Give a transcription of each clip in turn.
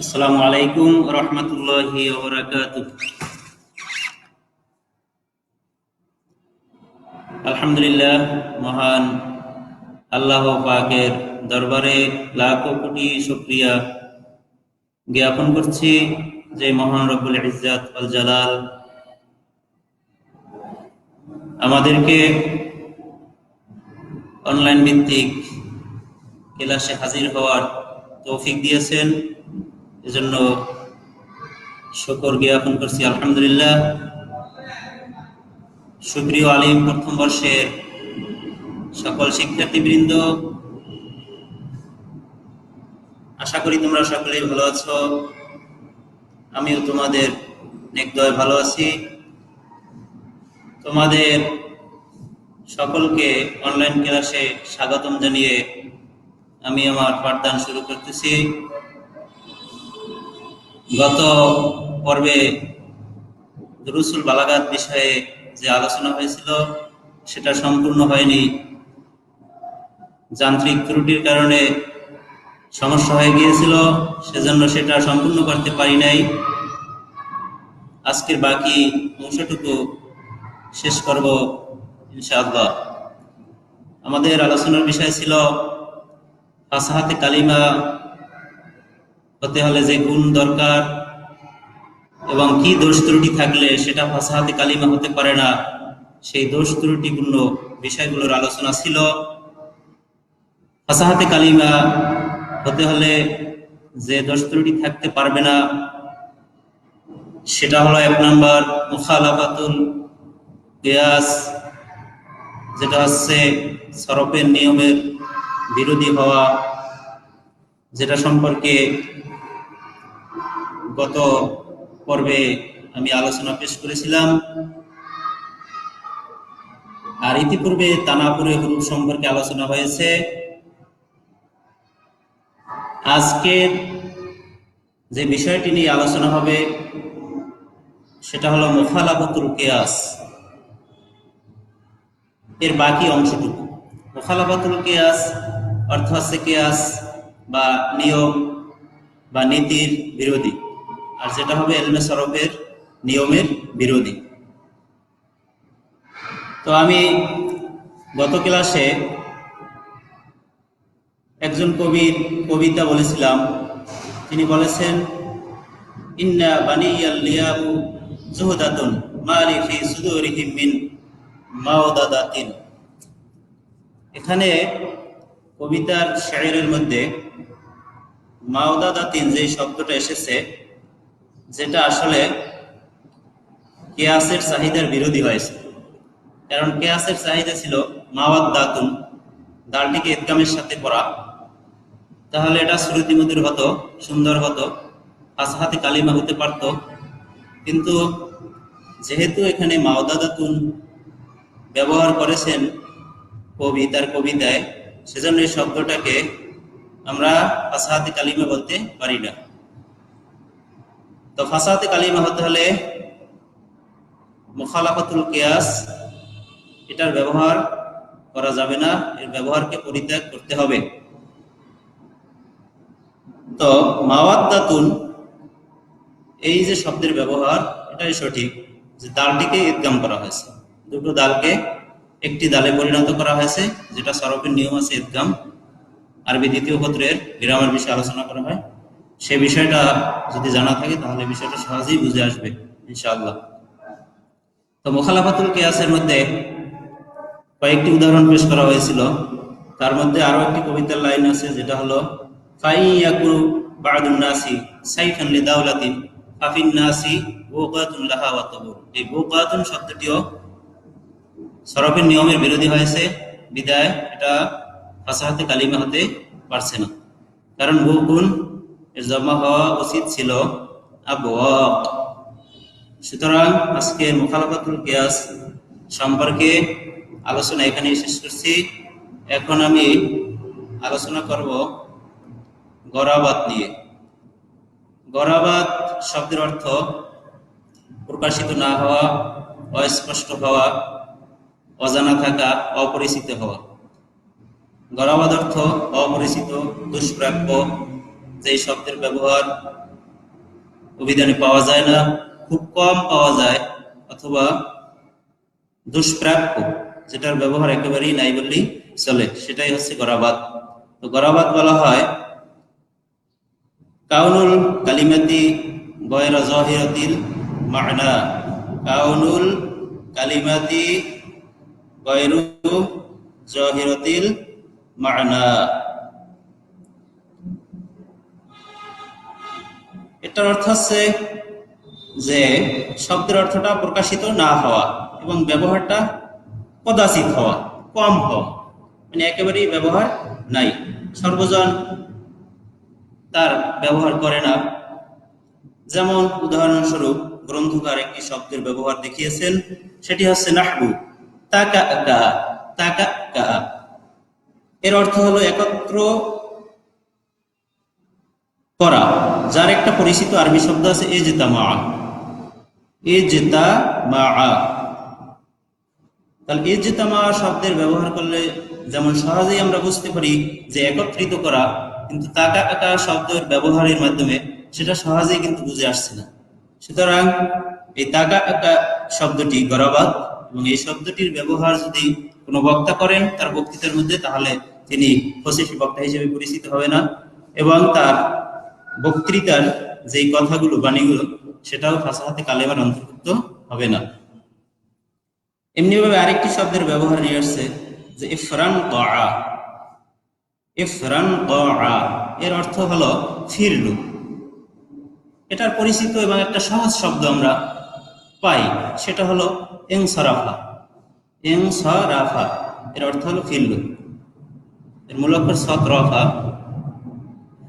আসসালামু আলাইকুম রহমতুল্লাহি আলহামদুলিল্লাহ মহান আল্লাহ পাকের দরবারে লাখো কোটি শুক্রিয়া জ্ঞাপন করছি যে মহান রব্বুল ইজ্জাত আল জালাল আমাদেরকে অনলাইন ভিত্তিক ক্লাসে হাজির হওয়ার তৌফিক দিয়েছেন। এজন্য শুকর জ্ঞাপন করছি। আলহামদুলিল্লাহ, সুপ্রিয় আলিম প্রথম বর্ষের সকল শিক্ষার্থীবৃন্দ, আশা করি তোমরা সকলেই ভালো আছো। আমিও তোমাদের নেকদয় ভালো আছি। তোমাদের সকলকে অনলাইন ক্লাসে স্বাগতম জানিয়ে আমি আমার পাঠদান শুরু করতেছি। গত পর্বে দুরুসুল বালাগাত বিষয়ে যে আলোচনা হয়েছিল, সেটা সম্পূর্ণ হয়নি। যান্ত্রিক ত্রুটির কারণে সমস্যা হয়ে গিয়েছিল, সেজন্য সেটা সম্পূর্ণ করতে পারি নাই। আজকের বাকি অংশটুকু শেষ করব, ইনশাআল্লাহ। আমাদের আলোচনার বিষয় ছিল, ফাসাহাতে কালিমা হতে হলে যে গুণ দরকার এবং কি দোষ ত্রুটি থাকলে সেটা ফাসাহাতে কালিমা হতে পারে না। সেই দোষ ত্রুটিপূর্ণ বিষয়গুলোর আলোচনা ছিল। ফাসাহাতে কালিমা হতে হলে যে দোষ ত্রুটি থাকতে পারবে না, সেটা হলো এক নম্বর মুখালাফাতুল কেয়াস, যেটা হচ্ছে সরফের নিয়মের বিরোধী হওয়া। যেটা সম্পর্কে গত পর্বে আমি আলোচনা পেশ করেছিলাম, আর ইতিপূর্বে তানাপুরে গ্রুপ সম্পর্কে আলোচনা হয়েছে। আজকের যে বিষয়টি নিয়ে আলোচনা হবে, সেটা হলো মুখালাফতুল কেয়াস। এর বাকি অংশটুকু। মুখালাফাতুল কেয়াস অর্থ হচ্ছে কেয়াস বা নিয়ম বা নীতির বিরোধী। আর যেটা হবে এলমে সরফের নিয়মের বিরোধী। তো আমি গত ক্লাসে একজন কবির কবিতা বলেছিলাম। তিনি বলেছেন, ইন্না বানিয়াল জুহদাতুন মালি ফি মিন মাওদাদাতিন। এখানে কবিতার শায়েরের মধ্যে মাওদাদাতিন যে শব্দটা এসেছে, যেটা আসলে কেয়াসের চাহিদার বিরোধী হয়েছে। কারণ কেয়াসের চাহিদা ছিল মাওয়াদ দাতুন দালটিকে ইদগামের সাথে পড়া। তাহলে এটা শ্রুতিমধুর হতো, সুন্দর হতো, ফাসাহাতে কালিমা হতে পারত। কিন্তু যেহেতু এখানে মাওদাদাতুন ব্যবহার করেছেন কবি, তার কবিতায় সেজন্য এই শব্দটাকে আমরা ফাসাহাতে কালিমা বলতে পারি না। তো ফাসাহাতে কালিমা হতে হলে মুখালাফাতুল কেয়াস, এটার ব্যবহার করা যাবে না, এর ব্যবহারকে পরিত্যাগ করতে হবে। তো মাওয়াদ্দাতুন, এই যে শব্দের ব্যবহার, এটাই সঠিক যে দালটিকে ইদগাম করা হয়েছে। দুটো দালকে একটি দালে পরিণত করা হয়েছে, যেটা সরফের নিয়ম আছে ইদগাম। আরবি দ্বিতীয় পত্রের গ্রামের বিষয়ে আলোচনা করা হয়। সে বিষয়টা যদি জানা থাকে, তাহলে বিষয়টা সহজেই বুঝে আসবে, ইনশাআল্লাহ। তো মোখালাফাতুল কেয়াসের মধ্যে কয়েকটি উদাহরণ পেশ করা হয়েছিল। তার মধ্যে আরও একটি কবিতার লাইন আছে, যেটা হলো ফাইয়াকু বাদুন নাসি সাইফান লিদাউলাতিন ফাফিন নাসি বুকাতুন লাহা ওয়াতাবুর এই বুকাতুন শব্দটিও সরফের নিয়মের বিরোধী হয়েছে, বিদায়, এটা ফাসাহাতে কালিমা হতে পারছে না। কারণ বুকুন এর জমা হওয়া উচিত ছিল সুতরাং আজকে মুখালাফাতুল কিয়াস সম্পর্কে আলোচনা এখানেই শেষ করছি। এখন আমি আলোচনা করব গরাবাত নিয়ে। গরাবাত শব্দের অর্থ প্রকাশিত না হওয়া, অস্পষ্ট হওয়া অজানা থাকা, অপরিচিত হওয়া। গরাবাদ অর্থ অপরিচিত, দুষ্প্রাপ্য যে শব্দের ব্যবহার অভিধানে পাওয়া যায় না, খুব কম পাওয়া যায়, অথবা দুষ্প্রাপ্য, যেটার ব্যবহার একেবারেই নাই বললেই চলে, সেটাই হচ্ছে গরাবাদ। তো গরাবাদ বলা হয়, কাউনুল কালিমাতি গয়রা জহিরতিল মানা। কাউনুল কালিমাতি গয়রু জহিরতিল মানা। এটার অর্থ হচ্ছে যে শব্দের অর্থটা প্রকাশিত না হওয়া এবং ব্যবহারটা কদাচিত হওয়া, কম হওয়া মানে একেবারেই ব্যবহার নাই। সর্বজন তার ব্যবহার করে না। যেমন উদাহরণস্বরূপ গ্রন্থকার একটি শব্দের ব্যবহার দেখিয়েছেন, সেটি হচ্ছে নাহবু। তাকা কা তাকা কা এর অর্থ হলো একত্র করা। যার একটা পরিচিত আরবি শব্দ আছে এ জেতা মা এ জেতা মা তাহলে এ জেতা মা শব্দের ব্যবহার করলে যেমন সহজেই আমরা বুঝতে পারি যে একত্রিত করা, কিন্তু তাকা কাকা শব্দের ব্যবহারের মাধ্যমে সেটা সহজেই কিন্তু বুঝে আসছে না। সুতরাং এই তাকা কাকা শব্দটি গরাবাদ এবং এই শব্দটির ব্যবহার যদি কোনো বক্তা করেন, তার বক্তৃতার মধ্যে, তাহলে তিনি ফসিফি বক্তা হিসেবে পরিচিত হবে না। এবং তার বক্তৃতার যেই কথাগুলো, বাণীগুলো, সেটাও ফাঁসাহাতে কালেমার অন্তর্ভুক্ত হবে না। এমনিভাবে আরেকটি শব্দের ব্যবহার নিয়ে আসছে, যে ইফরান কআ ইফরান কআ এর অর্থ হলো ফিরলু। এটার পরিচিত এবং একটা সহজ শব্দ আমরা পাই, সেটা হলো এং সরাফা এং সরাফা এর অর্থ হলো ফিরলু। এর মূল অক্ষর সতরফা।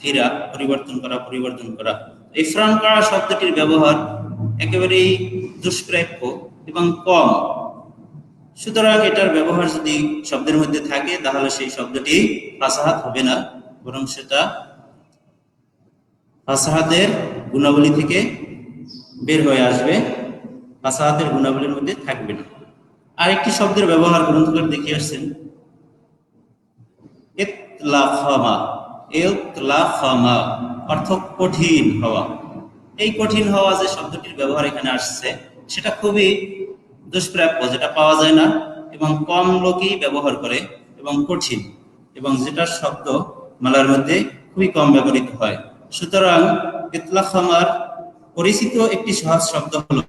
ফিরা, পরিবর্তন করা পরিবর্তন করা। ইফরান করা শব্দটির ব্যবহার একেবারেই দুষ্প্রাপ্য এবং কম। সুতরাং এটার ব্যবহার যদি শব্দের মধ্যে থাকে, তাহলে সেই শব্দটি ফাসাহাত হবে না, বরং সেটা ফাসাহাতের গুণাবলী থেকে বের হয়ে আসবে। ফাসাহাতের গুণাবলীর মধ্যে থাকবে না। আরেকটি শব্দের ব্যবহার গ্রন্থকার দেখিয়ে আসছেন। অর্থ কঠিন হওয়া। এই কঠিন হওয়া যে শব্দটির ব্যবহার এখানে আসছে, সেটা খুবই দুষ্প্রাপ্য, যেটা পাওয়া যায় না, এবং কম লোকই ব্যবহার করে, এবং কঠিন, এবং যেটার শব্দ মালার মধ্যে খুবই কম ব্যবহৃত হয়। সুতরাং ইতলাফামার পরিচিত একটি সহজ শব্দ হলো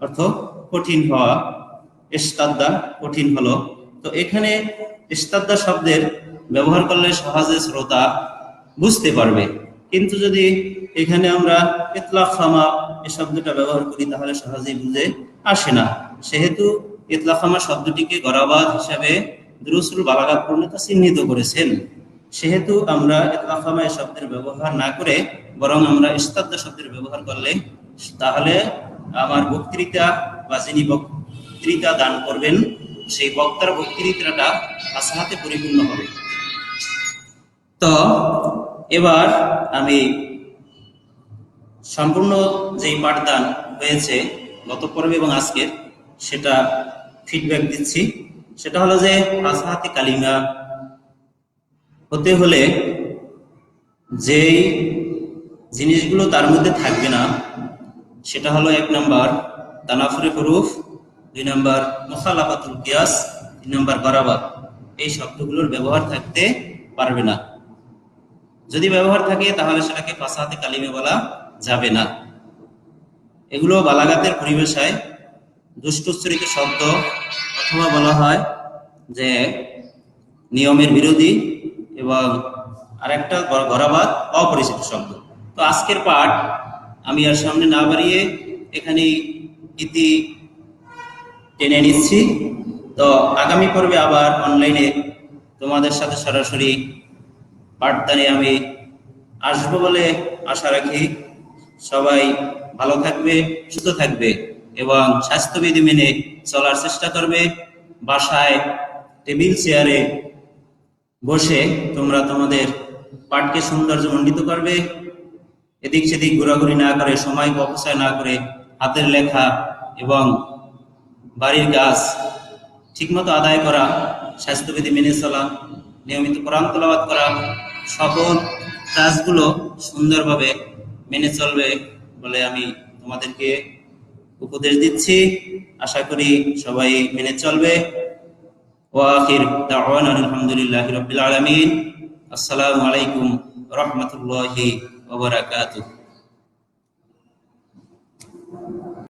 অর্থ কঠিন হওয়া ইস্তাদ্দা কঠিন হলো। তো এখানে ইস্তাদ্দা শব্দের ব্যবহার করলে সহজে শ্রোতা বুঝতে পারবে। কিন্তু যদি এখানে আমরা ইতলা খামা এ শব্দটা ব্যবহার করি, তাহলে সহজেই বুঝে আসে না। সেহেতু ইতলা খামা শব্দটিকে গরাবাদ হিসাবে দুরুসুল বালাগাত পূর্ণতা চিহ্নিত করেছেন। সেহেতু আমরা ইতলা শব্দের ব্যবহার না করে বরং আমরা ইস্তাদ্দা শব্দের ব্যবহার করলে, তাহলে আমার বক্তৃতা বা যিনি বক্তৃতা দান করবেন, সেই বক্তার বক্তৃতাটা আসাহাতে পরিপূর্ণ হবে। তো, এবার আমি সম্পূর্ণ যেই পাঠদান হয়েছে গত পর্বে এবং আজকের, সেটা ফিডব্যাক দিচ্ছি। সেটা হলো যে আসাহাতে কালিমা হতে হলে যেই জিনিসগুলো তার মধ্যে থাকবে না, সেটা হলো এক নাম্বার তানাফুরে হরুফ, দুই নাম্বার মুখালাফাতুল কিয়াস, তিন নাম্বার গরাবাদ এই শব্দগুলোর ব্যবহার থাকতে পারবে না। যদি ব্যবহার থাকে, তাহলে সেটাকে ফাসাহাতে কালিমে বলা যাবে না। এগুলো বালাগাতের পরিবেশায় দুষ্টুচ্চরিত শব্দ অথবা বলা হয় যে নিয়মের বিরোধী এবং আরেকটা গরাবাদ অপরিচিত শব্দ তো আজকের পাঠ আমি আর সামনে না বাড়িয়ে এখানে ইতি টেনে নিচ্ছি। তো আগামী পর্বে আবার অনলাইনে তোমাদের সাথে সরাসরি পাঠদানে আমি আসব বলে আশা রাখি। সবাই ভালো থাকবে, সুস্থ থাকবে এবং স্বাস্থ্যবিধি মেনে চলার চেষ্টা করবে। বাসায় টেবিল, চেয়ারে বসে তোমরা তোমাদের পাঠকে সৌন্দর্য মণ্ডিত করবে। এদিক সেদিক ঘোরাঘুরি না করে, সময় অপচয় না করে হাতের লেখা এবং বাড়ির কাজ ঠিকমতো আদায় করা, স্বাস্থ্যবিধি মেনে চলা, নিয়মিত কোরআন তেলাওয়াত করা সকল কাজগুলো সুন্দরভাবে মেনে চলবে বলে আমি তোমাদেরকে উপদেশ দিচ্ছি। আশা করি সবাই মেনে চলবে। ওয়াখির দাওয়ানা আলহামদুলিল্লাহি রাব্বিল আলামিন আসসালামু আলাইকুম রহমতুল্লাহি ওয়া